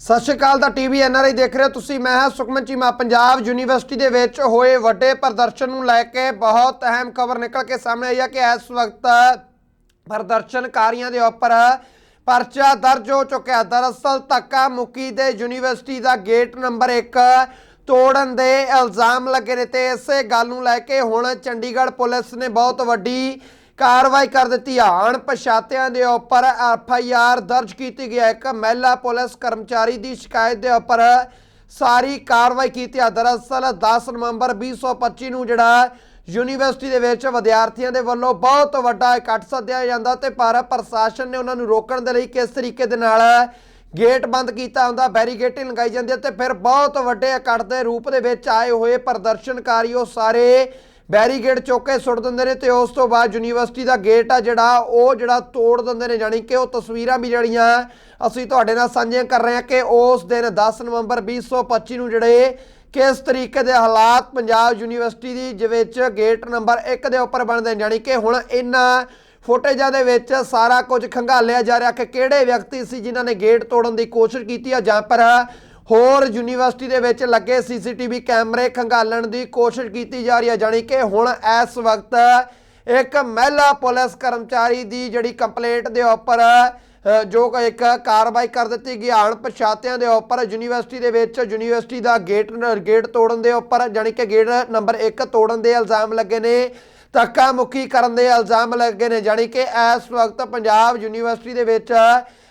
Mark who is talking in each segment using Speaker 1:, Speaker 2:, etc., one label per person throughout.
Speaker 1: ਸਤਿ ਸ਼੍ਰੀ ਅਕਾਲ ਦਾ TV NRI ਦੇਖ ਰਹੇ ਹੋ ਤੁਸੀਂ। ਮੈਂ ਹਾਂ ਸੁਖਮਨ ਚੀਮਾ ਪੰਜਾਬ ਯੂਨੀਵਰਸਿਟੀ ਦੇ ਵਿੱਚ ਹੋਏ ਵੱਡੇ ਪ੍ਰਦਰਸ਼ਨ ਨੂੰ ਲੈ ਕੇ ਬਹੁਤ ਅਹਿਮ ਖਬਰ ਨਿਕਲ ਕੇ ਸਾਹਮਣੇ ਆਈ ਹੈ ਕਿ ਇਸ ਵਕਤ ਪ੍ਰਦਰਸ਼ਨਕਾਰੀਆਂ ਦੇ ਉੱਪਰ ਪਰਚਾ ਦਰਜ ਹੋ ਚੁੱਕਿਆ ਦਰਅਸਲ ਧੱਕਾ ਮੁੱਕੀ ਦੇ ਯੂਨੀਵਰਸਿਟੀ ਦਾ ਗੇਟ ਨੰਬਰ 1 ਤੋੜਨ ਦੇ ਇਲਜ਼ਾਮ ਲੱਗੇ ਨੇ ਤੇ ਇਸੇ ਗੱਲ ਨੂੰ ਲੈ ਕੇ ਹੁਣ ਚੰਡੀਗੜ੍ਹ ਪੁਲਿਸ ਨੇ ਬਹੁਤ ਵੱਡੀ ਕਾਰਵਾਈ ਕਰ ਦਿੱਤੀ ਆ। ਅਣਪਛਾਤਿਆਂ ਦੇ ਉੱਪਰ ਐਫ ਆਈ ਆਰ ਦਰਜ ਕੀਤੀ ਗਈ ਹੈ। ਇੱਕ ਮਹਿਲਾ ਪੁਲਿਸ ਕਰਮਚਾਰੀ ਦੀ ਸ਼ਿਕਾਇਤ ਦੇ ਉੱਪਰ ਸਾਰੀ ਕਾਰਵਾਈ ਕੀਤੀ ਆ। ਦਰਅਸਲ 10 ਨਵੰਬਰ 2025 ਨੂੰ ਜਿਹੜਾ ਯੂਨੀਵਰਸਿਟੀ ਦੇ ਵਿੱਚ ਵਿਦਿਆਰਥੀਆਂ ਦੇ ਵੱਲੋਂ ਬਹੁਤ ਵੱਡਾ ਇਕੱਠ ਸੱਦਿਆ ਜਾਂਦਾ ਤੇ ਪਰ ਪ੍ਰਸ਼ਾਸਨ ਨੇ ਉਹਨਾਂ ਨੂੰ ਰੋਕਣ ਦੇ ਲਈ ਕਿਸ ਤਰੀਕੇ ਦੇ ਨਾਲ ਗੇਟ ਬੰਦ ਕੀਤਾ ਹੁੰਦਾ ਬੈਰੀਗੇਟਿੰਗ ਲਗਾਈ ਜਾਂਦੀ ਹੈ ਤੇ ਫਿਰ ਬਹੁਤ ਵੱਡੇ ਇਕੱਠ ਦੇ ਰੂਪ ਦੇ ਵਿੱਚ ਆਏ ਹੋਏ ਪ੍ਰਦਰਸ਼ਨਕਾਰੀ ਉਹ ਸਾਰੇ ਬੈਰੀਗੇਡ ਚੁੱਕ ਕੇ ਸੁੱਟ ਦਿੰਦੇ ਨੇ ਤੇ ਉਸ ਤੋਂ ਬਾਅਦ ਯੂਨੀਵਰਸਿਟੀ ਦਾ ਗੇਟ ਆ ਜਿਹੜਾ, ਉਹ ਜਿਹੜਾ ਤੋੜ ਦਿੰਦੇ ਨੇ ਜਾਣੀ ਕਿ ਉਹ ਤਸਵੀਰਾਂ ਵੀ ਜਿਹੜੀਆਂ ਅਸੀਂ ਤੁਹਾਡੇ ਨਾਲ ਸਾਂਝੀਆਂ ਕਰ ਰਹੇ ਹਾਂ ਕਿ ਉਸ ਦਿਨ 10 ਨਵੰਬਰ 2025 ਨੂੰ ਜਿਹੜੇ ਕਿਸ ਤਰੀਕੇ ਦੇ ਹਾਲਾਤ ਪੰਜਾਬ ਯੂਨੀਵਰਸਿਟੀ ਦੀ ਦੇ ਵਿੱਚ ਗੇਟ ਨੰਬਰ 1 ਦੇ ਉੱਪਰ ਬਣਦੇ ਨੇ ਜਾਣੀ ਕਿ ਹੁਣ ਇਹਨਾਂ ਫੁਟੇਜਾਂ ਦੇ ਵਿੱਚ ਸਾਰਾ ਕੁਝ ਖੰਗਾਲਿਆ ਜਾ ਰਿਹਾ ਕਿ ਕਿਹੜੇ ਵਿਅਕਤੀ ਸੀ ਜਿਨ੍ਹਾਂ ਨੇ ਗੇਟ ਤੋੜਨ ਦੀ ਕੋਸ਼ਿਸ਼ ਕੀਤੀ ਆ ਜਾਂ ਪਰ ਹੋਰ ਯੂਨੀਵਰਸਿਟੀ ਦੇ ਵਿੱਚ ਲੱਗੇ ਸੀਸੀਟੀਵੀ ਕੈਮਰੇ ਖੰਗਾਲਣ ਦੀ ਕੋਸ਼ਿਸ਼ ਕੀਤੀ ਜਾ ਰਹੀ ਹੈ। ਜਾਣੀ ਕਿ ਹੁਣ ਇਸ ਵਕਤ ਇੱਕ ਮਹਿਲਾ ਪੁਲਿਸ ਕਰਮਚਾਰੀ ਦੀ ਜਿਹੜੀ ਕੰਪਲੇਂਟ ਦੇ ਉੱਪਰ ਜੋ ਇੱਕ ਕਾਰਵਾਈ ਕਰ ਦਿੱਤੀ ਗਈ। ਅਣਪਛਾਤਿਆਂ ਦੇ ਉੱਪਰ, ਯੂਨੀਵਰਸਿਟੀ ਦੇ ਵਿੱਚ ਯੂਨੀਵਰਸਿਟੀ ਦਾ ਗੇਟ ਗੇਟ ਤੋੜਨ ਦੇ ਉੱਪਰ, ਜਾਣੀ ਕਿ ਗੇਟ ਨੰਬਰ 1 ਤੋੜਨ ਦੇ ਇਲਜ਼ਾਮ ਲੱਗੇ ਨੇ ਧੱਕਾ ਮੁੱਕੀ ਕਰਨ ਦੇ ਇਲਜ਼ਾਮ ਲੱਗੇ ਨੇ। ਜਾਣੀ ਕਿ ਇਸ ਵਕਤ ਪੰਜਾਬ ਯੂਨੀਵਰਸਿਟੀ ਦੇ ਵਿੱਚ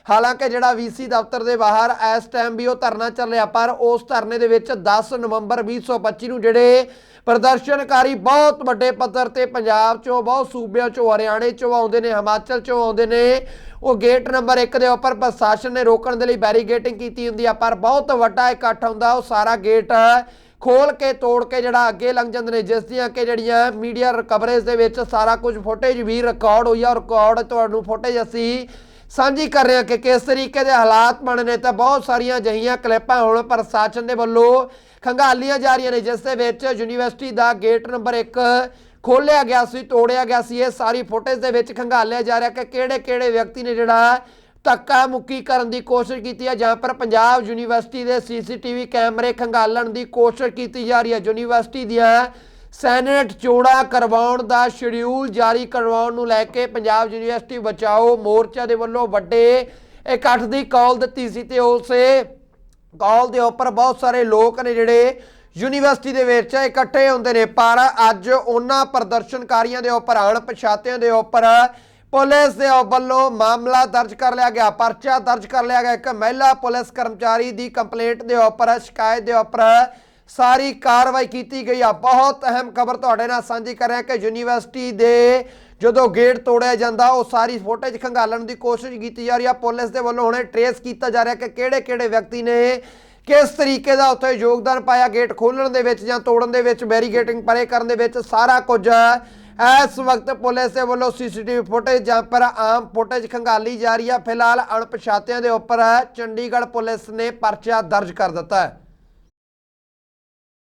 Speaker 1: ਹਾਲਾਂਕਿ ਜਿਹੜਾ ਵੀਸੀ ਦਫ਼ਤਰ ਦੇ ਬਾਹਰ ਇਸ ਟਾਈਮ ਵੀ ਉਹ ਧਰਨਾ ਚੱਲ ਰਿਹਾ ਪਰ ਉਸ ਧਰਨੇ ਦੇ ਵਿੱਚ 10 ਨਵੰਬਰ 2025 ਨੂੰ ਜਿਹੜੇ ਪ੍ਰਦਰਸ਼ਨਕਾਰੀ ਬਹੁਤ ਵੱਡੇ ਪੱਧਰ ਤੇ ਪੰਜਾਬ ਚੋਂ, ਬਹੁਤ ਸੂਬਿਆਂ ਚੋਂ, ਹਰਿਆਣੇ ਚੋਂ ਆਉਂਦੇ ਨੇ, ਹਿਮਾਚਲ ਚੋਂ ਆਉਂਦੇ ਨੇ, ਉਹ ਗੇਟ ਨੰਬਰ 1 ਦੇ ਉੱਪਰ ਪ੍ਰਸ਼ਾਸਨ ਨੇ ਰੋਕਣ ਦੇ ਲਈ ਬੈਰੀਗੇਟਿੰਗ ਕੀਤੀ ਹੁੰਦੀ ਆ, ਪਰ ਬਹੁਤ ਵੱਡਾ ਇਕੱਠ ਹੁੰਦਾ, ਉਹ ਸਾਰਾ ਗੇਟ ਖੋਲ ਕੇ, ਤੋੜ ਕੇ ਜਿਹੜਾ ਅੱਗੇ ਲੰਘ ਜਾਂਦੇ ਨੇ, ਜਿਸ ਦੀਆਂ ਕਿ ਜਿਹੜੀਆਂ ਮੀਡੀਆ ਕਵਰੇਜ ਦੇ ਵਿੱਚ ਸਾਰਾ ਕੁਝ ਫੁਟੇਜ ਵੀ ਰਿਕਾਰਡ ਹੋਈ ਆ ਰਿਕਾਰਡ ਤੁਹਾਨੂੰ ਫੁਟੇਜ ਅਸੀਂ ਸਾਂਝੀ ਕਰ ਰਿਹਾ ਕਿ ਕਿਸ ਤਰੀਕੇ ਦੇ ਹਾਲਾਤ ਬਣੇ ਨੇ ਤਾਂ ਬਹੁਤ ਸਾਰੀਆਂ ਜਹੀਆਂ ਕਲਿੱਪਾਂ ਹੁਣ ਪ੍ਰਸ਼ਾਸਨ ਦੇ ਵੱਲੋਂ ਖੰਗਾਲੀਆਂ ਜਾ ਰਹੀਆਂ ਨੇ, ਜਿਸ ਦੇ ਵਿੱਚ ਯੂਨੀਵਰਸਿਟੀ ਦਾ ਗੇਟ ਨੰਬਰ 1 ਖੋਲਿਆ ਗਿਆ ਸੀ, ਤੋੜਿਆ ਗਿਆ ਸੀ। ਇਹ ਸਾਰੀ ਫੁਟੇਜ ਦੇ ਵਿੱਚ ਖੰਗਾਲਿਆ ਜਾ ਰਿਹਾ ਕਿ ਕਿਹੜੇ ਕਿਹੜੇ ਵਿਅਕਤੀ ਨੇ ਜਿਹੜਾ ਧੱਕਾ ਮੁੱਕੀ ਕਰਨ ਦੀ ਕੋਸ਼ਿਸ਼ ਕੀਤੀ ਹੈ, ਜਾਂ ਪਰ ਪੰਜਾਬ ਯੂਨੀਵਰਸਿਟੀ ਦੇ ਸੀਸੀਟੀਵੀ ਕੈਮਰੇ ਖੰਗਾਲਣ ਦੀ ਕੋਸ਼ਿਸ਼ ਕੀਤੀ ਜਾ ਰਹੀ ਹੈ। ਯੂਨੀਵਰਸਿਟੀ ਦੀਆਂ ਸੈਨੇਟ ਚੋਣਾਂ ਕਰਵਾਉਣ ਦਾ ਸ਼ਡਿਊਲ ਜਾਰੀ ਕਰਵਾਉਣ ਨੂੰ ਲੈ ਕੇ ਪੰਜਾਬ ਯੂਨੀਵਰਸਿਟੀ ਬਚਾਓ ਮੋਰਚਾ ਦੇ ਵੱਲੋਂ ਵੱਡੇ ਇਕੱਠ ਦੀ ਕਾਲ ਦਿੱਤੀ ਸੀ ਤੇ ਉਸੇ ਕਾਲ ਦੇ ਉੱਪਰ ਬਹੁਤ ਸਾਰੇ ਲੋਕ ਨੇ ਜਿਹੜੇ ਯੂਨੀਵਰਸਿਟੀ ਦੇ ਵਿੱਚ ਇਕੱਠੇ ਹੁੰਦੇ ਨੇ, ਪਰ ਅੱਜ ਉਹਨਾਂ ਪ੍ਰਦਰਸ਼ਨਕਾਰੀਆਂ ਦੇ ਉੱਪਰ, ਅਣਪਛਾਤਿਆਂ ਦੇ ਉੱਪਰ ਪੁਲਿਸ ਦੇ ਵੱਲੋਂ ਮਾਮਲਾ ਦਰਜ ਕਰ ਲਿਆ ਗਿਆ, ਪਰਚਾ ਦਰਜ ਕਰ ਲਿਆ ਗਿਆ। ਇੱਕ ਮਹਿਲਾ ਪੁਲਿਸ ਕਰਮਚਾਰੀ ਦੀ ਕੰਪਲੇਂਟ ਦੇ ਉੱਪਰ, ਸ਼ਿਕਾਇਤ ਦੇ ਉੱਪਰ ਸਾਰੀ ਕਾਰਵਾਈ ਕੀਤੀ ਗਈ ਆ। ਬਹੁਤ ਅਹਿਮ ਖਬਰ ਤੁਹਾਡੇ ਨਾਲ ਸਾਂਝੀ ਕਰ ਰਿਹਾ ਕਿ ਯੂਨੀਵਰਸਿਟੀ ਦੇ ਜਦੋਂ ਗੇਟ ਤੋੜਿਆ ਜਾਂਦਾ, ਉਹ ਸਾਰੀ ਫੋਟੇਜ ਖੰਗਾਲਣ ਦੀ ਕੋਸ਼ਿਸ਼ ਕੀਤੀ ਜਾ ਰਹੀ ਆ। ਪੁਲਿਸ ਦੇ ਵੱਲੋਂ ਹੁਣੇ ਟਰੇਸ ਕੀਤਾ ਜਾ ਰਿਹਾ ਕਿ ਕਿਹੜੇ ਕਿਹੜੇ ਵਿਅਕਤੀ ਨੇ ਕਿਸ ਤਰੀਕੇ ਦਾ ਉੱਥੇ ਯੋਗਦਾਨ ਪਾਇਆ, ਗੇਟ ਖੋਲਣ ਦੇ ਵਿੱਚ ਜਾਂ ਤੋੜਨ ਦੇ ਵਿੱਚ ਬੈਰੀਗੇਟਿੰਗ ਪਰੇ ਕਰਨ ਦੇ ਵਿੱਚ, ਸਾਰਾ ਕੁਝ। ਇਸ ਵਕਤ ਪੁਲਿਸ ਦੇ ਵੱਲੋਂ ਸੀਸੀਟੀਵੀ ਫੁਟੇਜ ਜਾਂ ਪਰ ਆਮ ਫੁਟੇਜ ਖੰਗਾਲੀ ਜਾ ਰਹੀ ਆ। ਫਿਲਹਾਲ ਅਣਪਛਾਤਿਆਂ ਦੇ ਉੱਪਰ ਚੰਡੀਗੜ੍ਹ ਪੁਲਿਸ ਨੇ ਪਰਚਾ ਦਰਜ ਕਰ ਦਿੱਤਾ ਹੈ।